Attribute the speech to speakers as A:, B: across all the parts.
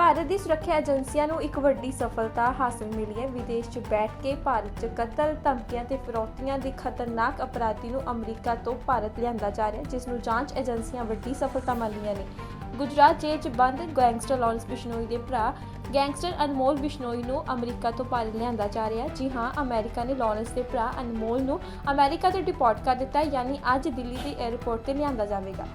A: ਭਾਰਤ ਦੀ ਸੁਰੱਖਿਆ ਏਜੰਸੀਆਂ ਨੂੰ ਇੱਕ ਵੱਡੀ ਸਫਲਤਾ ਹਾਸਲ ਮਿਲੀ ਹੈ। ਵਿਦੇਸ਼ 'ਚ ਬੈਠ ਕੇ ਭਾਰਤ 'ਚ ਕਤਲ ਧਮਕੀਆਂ ਤੇ ਫਿਰੌਤੀਆਂ ਦੇ ਖਤਰਨਾਕ ਅਪਰਾਧੀ ਨੂੰ ਅਮਰੀਕਾ ਤੋਂ ਭਾਰਤ ਲਿਆਂਦਾ ਜਾ ਰਿਹਾ ਜਿਸ ਨੂੰ ਜਾਂਚ ਏਜੰਸੀਆਂ ਵੱਡੀ ਸਫਲਤਾ ਮੰਨੀਆਂ ਨੇ। ਗੁਜਰਾਤ ਜੇਲ੍ਹ 'ਚ ਬੰਦ ਗੈਂਗਸਟਰ ਲਾਰੈਂਸ ਬਿਸ਼ਨੋਈ ਦੇ ਭਰਾ ਗੈਂਗਸਟਰ ਅਨਮੋਲ ਬਿਸ਼ਨੋਈ ਨੂੰ ਅਮਰੀਕਾ ਤੋਂ ਭਾਰਤ ਲਿਆਂਦਾ ਜਾ ਰਿਹਾ ਜੀ ਹਾਂ, ਅਮਰੀਕਾ ਨੇ ਲਾਰੈਂਸ ਦੇ ਭਰਾ ਅਨਮੋਲ ਨੂੰ ਅਮਰੀਕਾ ਤੋਂ ਡਿਪੋਰਟ ਕਰ ਦਿੱਤਾ ਯਾਨੀ ਅੱਜ ਦਿੱਲੀ ਦੇ 에ਅਰਪੋਰਟ ਤੇ ਲਿਆਂਦਾ ਜਾਵੇਗਾ।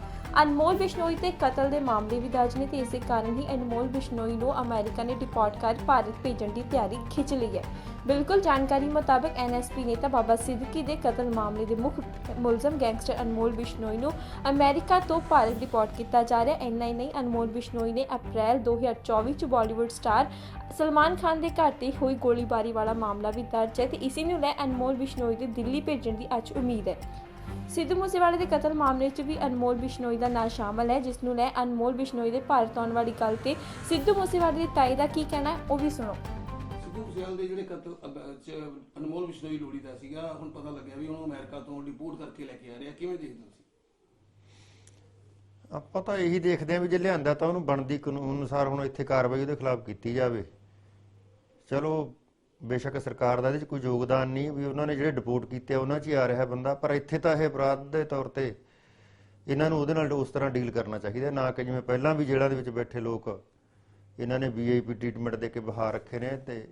A: ਅਨਮੋਲ ਬਿਸ਼ਨੋਈ ਤੇ ਕਤਲ ਦੇ ਮਾਮਲੇ ਵੀ ਦਰਜ ਨੇ ਤੇ ਇਸੇ ਕਾਰਨ ਹੀ ਅਨਮੋਲ ਬਿਸ਼ਨੋਈ ਨੂੰ ਅਮਰੀਕਾ ਨੇ ਡਿਪੋਰਟ ਕਰ ਭਾਰਤ ਭੇਜਣ ਦੀ ਤਿਆਰੀ ਖਿੱਚ ਲਈ ਹੈ। ਬਿਲਕੁਲ ਜਾਣਕਾਰੀ ਮੁਤਾਬਕ ਐਨਐਸਪੀ ਨੇਤਾ ਬਾਬਾ ਸਿੱਦਕੀ ਦੇ ਕਤਲ ਮਾਮਲੇ ਦੇ ਮੁੱਖ ਮੁਲਜ਼ਮ ਗੈਂਗਸਟਰ ਅਨਮੋਲ ਬਿਸ਼ਨੋਈ ਨੂੰ ਅਮਰੀਕਾ ਤੋਂ ਭਾਰਤ ਡਿਪੋਰਟ ਕੀਤਾ ਜਾ ਰਿਹਾ। ਹੈ ਇੰਨਾ ਹੀ ਨਹੀਂ, ਅਨਮੋਲ ਬਿਸ਼ਨੋਈ ਨੇ ਅਪ੍ਰੈਲ 2024 ਚ ਬਾਲੀਵੁੱਡ ਸਟਾਰ ਸਲਮਾਨ ਖਾਨ ਦੇ ਘਰ ਤੇ ਹੋਈ ਗੋਲੀਬਾਰੀ ਵਾਲਾ ਮਾਮਲਾ ਵੀ ਦਰਜ ਹੈ ਤੇ ਇਸੇ ਨੂੰ ਲੈ ਅਨਮੋਲ ਬਿਸ਼ਨੋਈ ਦੇ ਦਿੱਲੀ ਭੇਜਣ ਦੀ ਅੱਜ ਉਮੀਦ ਹੈ। ਸਿੱਧੂ ਮੂਸੇਵਾਲੇ ਦੇ ਕਤਲ ਮਾਮਲੇ 'ਚ ਵੀ ਅਨਮੋਲ ਬਿਸ਼ਨੋਈ ਦਾ ਨਾਂ ਸ਼ਾਮਲ ਹੈ ਜਿਸ ਨੂੰ ਲੈ ਅਨਮੋਲ ਬਿਸ਼ਨੋਈ ਦੇ ਭਾਰਤ ਆਉਣ ਵਾਲੀ ਗੱਲ ਤੇ ਸਿੱਧੂ ਮੂਸੇਵਾਲੇ ਦੀ ਤਾਈ ਦਾ ਕੀ ਕਹਿਣਾ ਹੈ ਉਹ ਵੀ ਸੁਣੋ।
B: ਸਿੱਧੂ ਮੂਸੇਵਾਲੇ ਦੇ ਜਿਹੜੇ ਕਤਲ ਅਬ- ਚ ਅਨਮੋਲ ਬਿਸ਼ਨੋਈ ਲੋੜੀ ਦਾ ਸੀਗਾ ਹੁਣ ਪਤਾ ਲੱਗਿਆ ਵੀ ਉਹਨੂੰ ਅਮਰੀਕਾ ਤੋਂ ਡਿਪੋਰਟ ਕਰਕੇ ਲੈ ਕੇ ਆ ਰਿਹਾ। ਕਿਵੇਂ ਦੇਖਦੇ ਹੋ ਤੁਸੀਂ?
C: ਆਪਾਂ ਤਾਂ ਇਹੀ ਦੇਖਦੇ ਆਂ ਵੀ ਜੇ ਲਿਆਂਦਾ ਤਾਂ ਉਹਨੂੰ ਬਣਦੀ ਕਾਨੂੰਨ ਅਨੁਸਾਰ ਹੁਣ ਇੱਥੇ ਕਾਰਵਾਈ ਉਹਦੇ ਖਿਲਾਫ ਕੀਤੀ ਜਾਵੇ। ਚਲੋ ਬੇਸ਼ੱਕ ਸਰਕਾਰ ਦਾ ਇਹਦੇ 'ਚ ਕੋਈ ਯੋਗਦਾਨ ਨਹੀਂ ਵੀ ਉਹਨਾਂ ਨੇ ਜਿਹੜੇ ਡਿਪੋਰਟ ਕੀਤੇ ਆ, ਉਹਨਾਂ 'ਚ ਹੀ ਆ ਰਿਹਾ ਬੰਦਾ ਪਰ ਇੱਥੇ ਤਾਂ ਇਹ ਅਪਰਾਧ ਦੇ ਤੌਰ ਤੇ ਇਹਨਾਂ ਨੂੰ ਉਹਦੇ ਨਾਲ ਉਸ ਤਰ੍ਹਾਂ ਡੀਲ ਕਰਨਾ ਚਾਹੀਦਾ ਨਾ ਕਿ ਜਿਵੇਂ ਪਹਿਲਾਂ ਵੀ ਜੇਲ੍ਹਾਂ ਦੇ ਵਿੱਚ ਬੈਠੇ ਲੋਕ ਇਹਨਾਂ ਨੇ ਵੀਆਈਪੀ ਟ੍ਰੀਟਮੈਂਟ ਦੇ ਕੇ ਬਹਾ ਰੱਖੇ ਨੇ ਤੇ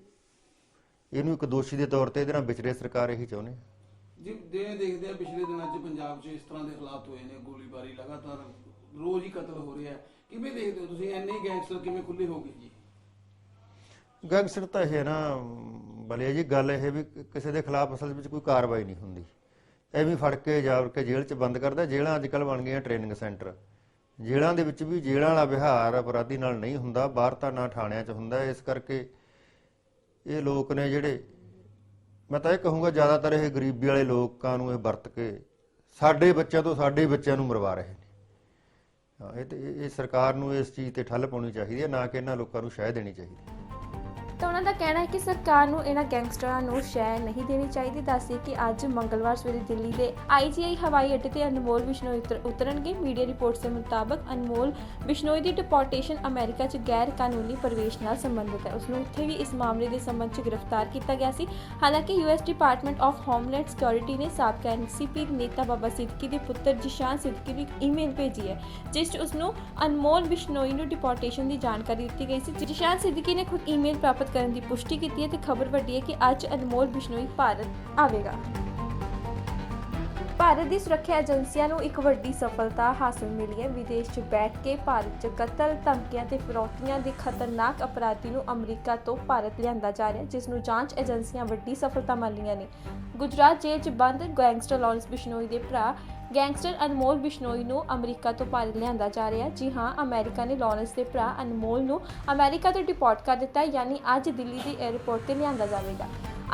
C: ਇਹਨੂੰ ਇੱਕ ਦੋਸ਼ੀ ਦੇ ਤੌਰ ਤੇ ਇਹਦੇ ਨਾਲ ਵਿਚਰੇ ਸਰਕਾਰ ਇਹੀ ਚਾਹੁੰਦੇ
B: ਜੀ ਜਿਵੇਂ ਦੇਖਦੇ ਆ ਪਿਛਲੇ ਦਿਨਾਂ 'ਚ ਪੰਜਾਬ 'ਚ ਇਸ ਤਰ੍ਹਾਂ ਦੇ ਹਾਲਾਤ ਹੋਏ ਨੇ ਗੋਲੀਬਾਰੀ ਲਗਾਤਾਰ ਰੋਜ਼ ਹੀ ਕਤਲ ਹੋ ਰਿਹਾ ਕਿਵੇਂ ਦੇਖਦੇ ਹੋ ਤੁਸੀਂ? ਐਨੇ ਗੈਂਗਸਟਰ ਕਿਵੇਂ ਖੁੱਲੇ ਹੋ ਗਏ ਜੀ?
C: ਗੈਂਗਸਟਰ ਤਾਂ ਇਹ ਹੈ ਨਾ ਬਲਿਆ ਜੀ ਗੱਲ ਇਹ ਵੀ ਕਿਸੇ ਦੇ ਖਿਲਾਫ ਅਸਲ ਵਿੱਚ ਕੋਈ ਕਾਰਵਾਈ ਨਹੀਂ ਹੁੰਦੀ। ਐਵੇਂ ਫੜ ਕੇ ਜਾਵਰ ਕੇ ਜੇਲ੍ਹ 'ਚ ਬੰਦ ਕਰਦਾ, ਜੇਲ੍ਹਾਂ ਅੱਜ ਕੱਲ ਬਣ ਗਈਆਂ ਟ੍ਰੇਨਿੰਗ ਸੈਂਟਰ। ਜੇਲ੍ਹਾਂ ਦੇ ਵਿੱਚ ਵੀ ਜੇਲ੍ਹਾਂ ਵਾਲਾ ਵਿਹਾਰ ਅਪਰਾਧੀ ਨਾਲ ਨਹੀਂ ਹੁੰਦਾ, ਬਾਹਰ ਤਾਂ ਨਾ ਥਾਣਿਆਂ 'ਚ ਹੁੰਦਾ, ਇਸ ਕਰਕੇ ਇਹ ਲੋਕ ਨੇ ਜਿਹੜੇ, ਮੈਂ ਤਾਂ ਇਹ ਕਹੂੰਗਾ ਜ਼ਿਆਦਾਤਰ ਇਹ ਗਰੀਬੀ ਵਾਲੇ ਲੋਕਾਂ ਨੂੰ ਇਹ ਵਰਤ ਕੇ ਸਾਡੇ ਬੱਚਿਆਂ ਤੋਂ ਸਾਡੇ ਹੀ ਬੱਚਿਆਂ ਨੂੰ ਮਰਵਾ ਰਹੇ ਨੇ। ਇਹ ਤੇ ਇਹ ਇਹ ਸਰਕਾਰ ਨੂੰ ਇਸ ਚੀਜ਼ ਤੇ ਠੱਲ ਪਾਉਣੀ ਚਾਹੀਦੀ ਹੈ, ਨਾ ਕਿ ਇਹਨਾਂ ਲੋਕਾਂ ਨੂੰ ਸ਼ਹਿ ਦੇਣੀ ਚਾਹੀਦੀ ਹੈ।
A: ਤਾਂ ਉਹਨਾਂ ਦਾ ਕਹਿਣਾ ਹੈ ਕਿ ਸਰਕਾਰ ਨੂੰ ਇਹਨਾਂ ਗੈਂਗਸਟਰਾਂ ਨੂੰ ਸ਼ੈ ਨਹੀਂ ਦੇਣੀ ਚਾਹੀਦੀ। ਦੱਸਦੇ ਕਿ ਅੱਜ ਮੰਗਲਵਾਰ ਸਵੇਰੇ ਦਿੱਲੀ ਦੇ ਆਈਜੀਆਈ ਹਵਾਈ ਅੱਡੇ ਤੇ ਅਨਮੋਲ ਬਿਸ਼ਨੋਈ ਉਤਰ- ਉਤਰਨਗੇ। ਮੀਡੀਆ ਰਿਪੋਰਟਸ ਦੇ ਮੁਤਾਬਕ ਅਨਮੋਲ ਬਿਸ਼ਨੋਈ ਦੀ ਡਿਪੋਰਟੇਸ਼ਨ ਅਮਰੀਕਾ 'ਚ ਗੈਰ ਕਾਨੂੰਨੀ ਪ੍ਰਵੇਸ਼ ਨਾਲ ਸੰਬੰਧਿਤ ਹੈ। ਉਸ ਨੂੰ ਉੱਥੇ ਵੀ ਇਸ ਮਾਮਲੇ ਦੇ ਸੰਬੰਧ 'ਚ ਗ੍ਰਿਫਤਾਰ ਕੀਤਾ ਗਿਆ ਸੀ। ਹਾਲਾਂਕਿ US department of homeland security ਨੇ ਸਾਬਕਾ ਐਨਸੀਪੀ ਨੇਤਾ ਬਾਬਾ ਸਿੱਦਕੀ ਦੇ ਪੁੱਤਰ ਜਿਸ਼ਾਨ ਸਿੱਦਕੀ ਨੂੰ ਇੱਕ ਈਮੇਲ ਭੇਜੀ ਹੈ, ਜਿਸ 'ਚ ਉਸ ਨੂੰ ਅਨਮੋਲ ਬਿਸ਼ਨੋਈ ਨੂੰ ਡਿਪੋਰਟੇਸ਼ਨ ਦੀ ਜਾਣਕਾਰੀ ਦਿੱਤੀ ਗਈ ਸੀ। ਜਿਸ਼ਾਨ ਸਿੱਦਕੀ ਨੇ ਖੁਦ ਈਮੇਲ ਪ੍ਰਾਪਤ ਕਰਨ ਦੀ ਪੁਸ਼ਟੀ ਕੀਤੀ ਹੈ ਤੇ ਖਬਰ ਵੱਡੀ ਹੈ ਕਿ ਅੱਜ ਅਨਮੋਲ ਬਿਸ਼ਨੋਈ ਭਾਰਤ ਆਵੇਗਾ। ਭਾਰਤ ਦੀ ਸੁਰੱਖਿਆ ਏਜੰਸੀਆਂ ਨੂੰ ਇੱਕ ਵੱਡੀ ਸਫਲਤਾ ਹਾਸਲ ਮਿਲੀ ਹੈ। ਵਿਦੇਸ਼ 'ਚ ਬੈਠ ਕੇ ਭਾਰਤ 'ਚ ਕਤਲ, ਧਮਕੀਆਂ ਤੇ ਫਿਰੌਤੀਆਂ ਦੇ ਖਤਰਨਾਕ ਅਪਰਾਧੀ ਨੂੰ ਅਮਰੀਕਾ ਤੋਂ ਭਾਰਤ ਲਿਆਂਦਾ ਜਾ ਰਿਹਾ ਹੈ, ਜਿਸ ਨੂੰ ਜਾਂਚ ਏਜੰਸੀਆਂ ਵੱਡੀ ਸਫਲਤਾ ਮੰਨੀਆਂ ਨੇ। ਗੁਜਰਾਤ ਜੇਲ੍ਹ 'ਚ ਬੰਦ ਗੈਂਗਸਟਰ ਲਾਰੈਂਸ ਬਿਸ਼ਨੋਈ ਦੇ ਭਰਾ ਗੈਂਗਸਟਰ ਅਨਮੋਲ ਬਿਸ਼ਨੋਈ ਨੂੰ ਅਮਰੀਕਾ ਤੋਂ ਭਾਰਤ ਲਿਆਂਦਾ ਜਾ ਰਿਹਾ ਜੀ ਹਾਂ, ਅਮਰੀਕਾ ਨੇ ਲਾਰੈਂਸ ਦੇ ਭਰਾ ਅਨਮੋਲ ਨੂੰ ਅਮਰੀਕਾ ਤੋਂ ਡਿਪੋਰਟ ਕਰ ਦਿੱਤਾ ਯਾਨੀ ਅੱਜ ਦਿੱਲੀ ਦੇ 에ਅਰਪੋਰਟ ਤੇ ਲਿਆਂਦਾ ਜਾਵੇਗਾ।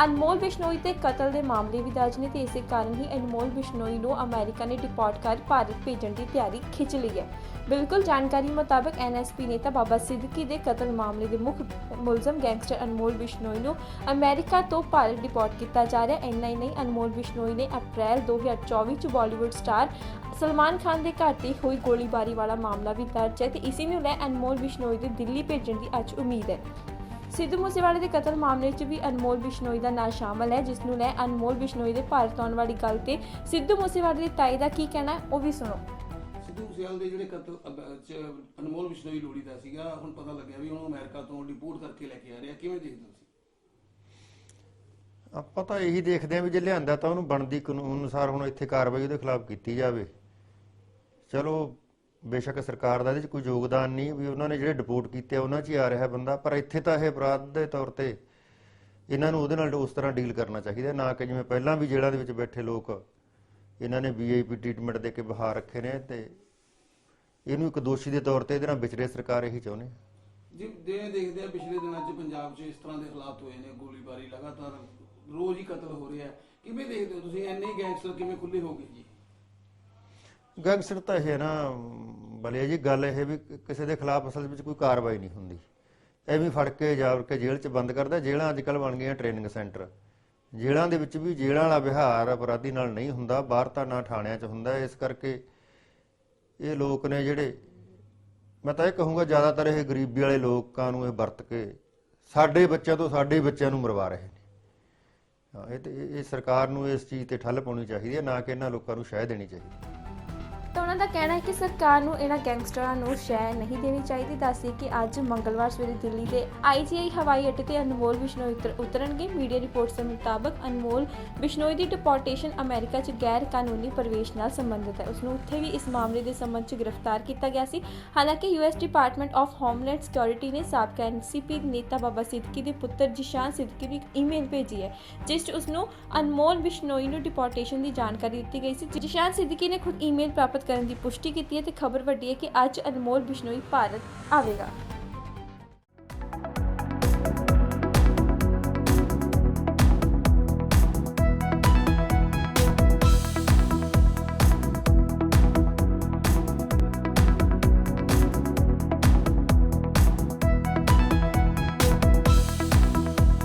A: ਅਨਮੋਲ ਬਿਸ਼ਨੋਈ ਤੇ ਕਤਲ ਦੇ ਮਾਮਲੇ ਵੀ ਦਰਜ ਨੇ ਤੇ ਇਸੇ ਕਾਰਨ ਹੀ ਅਨਮੋਲ ਬਿਸ਼ਨੋਈ ਨੂੰ ਅਮਰੀਕਾ ਨੇ ਡਿਪੋਰਟ ਕਰ ਭਾਰਤ ਭੇਜਣ ਦੀ ਤਿਆਰੀ ਖਿੱਚ ਲਈ ਹੈ। ਬਿਲਕੁਲ ਜਾਣਕਾਰੀ ਮੁਤਾਬਕ ਐਨਐਸਪੀ ਨੇਤਾ ਬਾਬਾ ਸਿੱਦਕੀ ਦੇ ਕਤਲ ਮਾਮਲੇ ਦੇ ਮੁੱਖ ਮੁਲਜ਼ਮ ਗੈਂਗਸਟਰ ਅਨਮੋਲ ਬਿਸ਼ਨੋਈ ਨੂੰ ਅਮਰੀਕਾ ਤੋਂ ਭਾਰਤ ਡਿਪੋਰਟ ਕੀਤਾ ਜਾ ਰਿਹਾ। ਹੈ ਇੰਨਾ ਹੀ ਨਹੀਂ ਅਨਮੋਲ ਬਿਸ਼ਨੋਈ ਨੇ ਅਪ੍ਰੈਲ 2024 ਚ ਬਾਲੀਵੁੱਡ ਸਟਾਰ ਸਲਮਾਨ ਖਾਨ ਦੇ ਘਰ ਤੇ ਹੋਈ ਗੋਲੀਬਾਰੀ ਵਾਲਾ ਮਾਮਲਾ ਵੀ ਦਰਜ ਹੈ ਤੇ ਇਸੇ ਨੂੰ ਲੈ ਅਨਮੋਲ ਬਿਸ਼ਨੋਈ ਦੇ ਦਿੱਲੀ ਭੇਜਣ ਦੀ ਅੱਜ ਉਮੀਦ ਹੈ। ਸਿੱਧੂ ਮੂਸੇਵਾਲੇ ਦੇ ਕਤਲ ਮਾਮਲੇ 'ਚ ਵੀ ਅਨਮੋਲ ਬਿਸ਼ਨੋਈ ਦਾ ਨਾਂ ਸ਼ਾਮਲ ਹੈ ਜਿਸ ਨੂੰ ਲੈ ਅਨਮੋਲ ਬਿਸ਼ਨੋਈ ਦੇ ਭਾਰਤ ਆਉਣ ਵਾਲੀ ਗੱਲ ਤੇ ਸਿੱਧੂ ਮੂਸੇਵਾਲੇ ਦੀ ਤਾਈ ਦਾ ਕੀ ਕਹਿਣਾ ਹੈ ਉਹ ਵੀ ਸੁਣੋ।
B: ਸਿੱਧੂ ਮੂਸੇਵਾਲੇ ਦੇ ਜਿਹੜੇ ਕਤਲ ਅਬ- ਚ ਅਨਮੋਲ ਬਿਸ਼ਨੋਈ ਲੋੜੀ ਦਾ ਸੀਗਾ ਹੁਣ ਪਤਾ ਲੱਗਿਆ ਵੀ ਉਹਨੂੰ ਅਮਰੀਕਾ ਤੋਂ ਡਿਪੋਰਟ ਕਰਕੇ ਲੈ ਕੇ ਆ ਰਿਹਾ। ਕਿਵੇਂ ਦੇਖਦੇ ਹੋ ਤੁਸੀਂ?
C: ਆਪਾਂ ਤਾਂ ਇਹੀ ਦੇਖਦੇ ਆਂ ਵੀ ਜੇ ਲਿਆਂਦਾ ਤਾਂ ਉਹਨੂੰ ਬਣਦੀ ਕਾਨੂੰਨ ਅਨੁਸਾਰ ਹੁਣ ਇੱਥੇ ਕਾਰਵਾਈ ਉਹਦੇ ਖਿਲਾਫ ਕੀਤੀ ਜਾਵੇ। ਚਲੋ ਬੇਸ਼ੱਕ ਸਰਕਾਰ ਦਾ ਇਹਦੇ 'ਚ ਕੋਈ ਯੋਗਦਾਨ ਨਹੀਂ ਵੀ ਉਹਨਾਂ ਨੇ ਜਿਹੜੇ ਡਿਪੋਰਟ ਕੀਤੇ ਆ, ਉਹਨਾਂ 'ਚ ਹੀ ਆ ਰਿਹਾ ਬੰਦਾ ਪਰ ਇੱਥੇ ਤਾਂ ਇਹ ਅਪਰਾਧ ਦੇ ਤੌਰ ਤੇ ਇਹਨਾਂ ਨੂੰ ਉਹਦੇ ਨਾਲ ਉਸ ਤਰ੍ਹਾਂ ਡੀਲ ਕਰਨਾ ਚਾਹੀਦਾ ਨਾ ਕਿ ਜਿਵੇਂ ਪਹਿਲਾਂ ਵੀ ਜੇਲ੍ਹਾਂ ਦੇ ਵਿੱਚ ਬੈਠੇ ਲੋਕ ਇਹਨਾਂ ਨੇ ਵੀਆਈਪੀ ਟ੍ਰੀਟਮੈਂਟ ਦੇ ਕੇ ਬਹਾ ਰੱਖੇ ਨੇ ਤੇ ਇਹਨੂੰ ਇੱਕ ਦੋਸ਼ੀ ਦੇ ਤੌਰ ਤੇ ਇਹਦੇ ਨਾਲ ਵਿਚਰੇ ਸਰਕਾਰ ਇਹੀ ਚਾਹੁੰਦੇ
B: ਜੀ ਜਿਵੇਂ ਦੇਖਦੇ ਆ ਪਿਛਲੇ ਦਿਨਾਂ 'ਚ ਪੰਜਾਬ 'ਚ ਇਸ ਤਰ੍ਹਾਂ ਦੇ ਹਾਲਾਤ ਹੋਏ ਨੇ ਗੋਲੀਬਾਰੀ ਲਗਾਤਾਰ ਰੋਜ਼ ਹੀ ਕਤਲ ਹੋ ਰਿਹਾ ਕਿਵੇਂ ਦੇਖਦੇ ਹੋ ਤੁਸੀਂ? ਐਨੇ ਗੈਂਗਸਟਰ ਕਿਵੇਂ ਖੁੱਲੇ ਹੋ ਗਏ ਜੀ?
C: ਗੈਂਗਸਟਰ ਤਾਂ ਇਹ ਨਾ ਬਲਿਆ ਜੀ ਗੱਲ ਇਹ ਵੀ ਕਿਸੇ ਦੇ ਖਿਲਾਫ ਅਸਲ ਵਿੱਚ ਕੋਈ ਕਾਰਵਾਈ ਨਹੀਂ ਹੁੰਦੀ। ਐਵੇਂ ਫੜ ਕੇ ਜਾਵਰ ਕੇ ਜੇਲ੍ਹ 'ਚ ਬੰਦ ਕਰਦਾ ਜੇਲ੍ਹਾਂ ਅੱਜ ਕੱਲ ਬਣ ਗਈਆਂ ਟ੍ਰੇਨਿੰਗ ਸੈਂਟਰ। ਜੇਲ੍ਹਾਂ ਦੇ ਵਿੱਚ ਵੀ ਜੇਲ੍ਹਾਂ ਵਾਲਾ ਵਿਹਾਰ ਅਪਰਾਧੀ ਨਾਲ ਨਹੀਂ ਹੁੰਦਾ ਬਾਹਰ ਤਾਂ ਨਾ ਥਾਣਿਆਂ 'ਚ ਹੁੰਦਾ ਇਸ ਕਰਕੇ ਇਹ ਲੋਕ ਨੇ ਜਿਹੜੇ ਮੈਂ ਤਾਂ ਇਹ ਕਹੂੰਗਾ ਜ਼ਿਆਦਾਤਰ ਇਹ ਗਰੀਬੀ ਵਾਲੇ ਲੋਕਾਂ ਨੂੰ ਇਹ ਵਰਤ ਕੇ ਸਾਡੇ ਬੱਚਿਆਂ ਤੋਂ ਸਾਡੇ ਹੀ ਬੱਚਿਆਂ ਨੂੰ ਮਰਵਾ ਰਹੇ ਨੇ। ਹਾਂ, ਇਹ ਤੇ ਇਹ ਸਰਕਾਰ ਨੂੰ ਇਸ ਚੀਜ਼ ਤੇ ਠੱਲ ਪਾਉਣੀ ਚਾਹੀਦੀ ਹੈ ਨਾ ਕਿ ਇਹਨਾਂ ਲੋਕਾਂ ਨੂੰ ਸ਼ਹਿ ਦੇਣੀ ਚਾਹੀਦੀ
A: ਤਾਂ ਦਾ ਕਹਿਣਾ ਹੈ ਕਿ ਸਰਕਾਰ ਨੂੰ ਇਹਨਾਂ ਗੈਂਗਸਟਰਾਂ ਨੂੰ ਸ਼ੈ ਨਹੀਂ ਦੇਣੀ ਚਾਹੀਦੀ। ਦੱਸਦੀ ਕਿ ਅੱਜ ਮੰਗਲਵਾਰ ਸਵੇਰੇ ਦਿੱਲੀ ਦੇ ਆਈਜੀਆਈ ਹਵਾਈ ਅੱਡੇ ਤੇ ਅਨਮੋਲ ਬਿਸ਼ਨੋਈ ਉਤਰਨਗੇ। ਮੀਡੀਆ ਰਿਪੋਰਟਸ ਦੇ ਮੁਤਾਬਕ ਅਨਮੋਲ ਬਿਸ਼ਨੋਈ ਦੀ ਡਿਪੋਰਟੇਸ਼ਨ ਅਮਰੀਕਾ 'ਚ ਗੈਰ ਕਾਨੂੰਨੀ ਪ੍ਰਵੇਸ਼ ਨਾਲ ਸੰਬੰਧਿਤ ਹੈ। ਉਸ ਨੂੰ ਉੱਥੇ ਵੀ ਇਸ ਮਾਮਲੇ ਦੇ ਸੰਬੰਧ 'ਚ ਗ੍ਰਿਫਤਾਰ ਕੀਤਾ ਗਿਆ ਸੀ। ਹਾਲਾਂਕਿ US department of homeland security ਨੇ ਸਾਬਕਾ ਐਨਸੀਪੀ ਨੇਤਾ ਬਾਬਾ ਸਿੱਦਕੀ ਦੇ ਪੁੱਤਰ ਜਿਸ਼ਾਨ ਸਿੱਦਕੀ ਨੂੰ ਇੱਕ ਈਮੇਲ ਭੇਜੀ ਹੈ, ਜਿਸ 'ਚ ਉਸ ਨੂੰ ਅਨਮੋਲ ਬਿਸ਼ਨੋਈ ਨੂੰ ਡਿਪੋਰਟੇਸ਼ਨ ਦੀ ਜਾਣਕਾਰੀ ਦਿੱਤੀ ਗਈ ਸੀ। ਜਿਸ਼ਾਨ ਸਿੱਦਕੀ ਨੇ ਖੁਦ ਈਮੇਲ ਪ੍ਰਾਪਤ ਕਰਨ ਦੀ ਪੁਸ਼ਟੀ ਕੀਤੀ ਹੈ ਤੇ ਖਬਰ ਵੱਡੀ ਹੈ ਕਿ ਅੱਜ ਅਨਮੋਲ ਬਿਸ਼ਨੋਈ ਭਾਰਤ ਆਵੇਗਾ।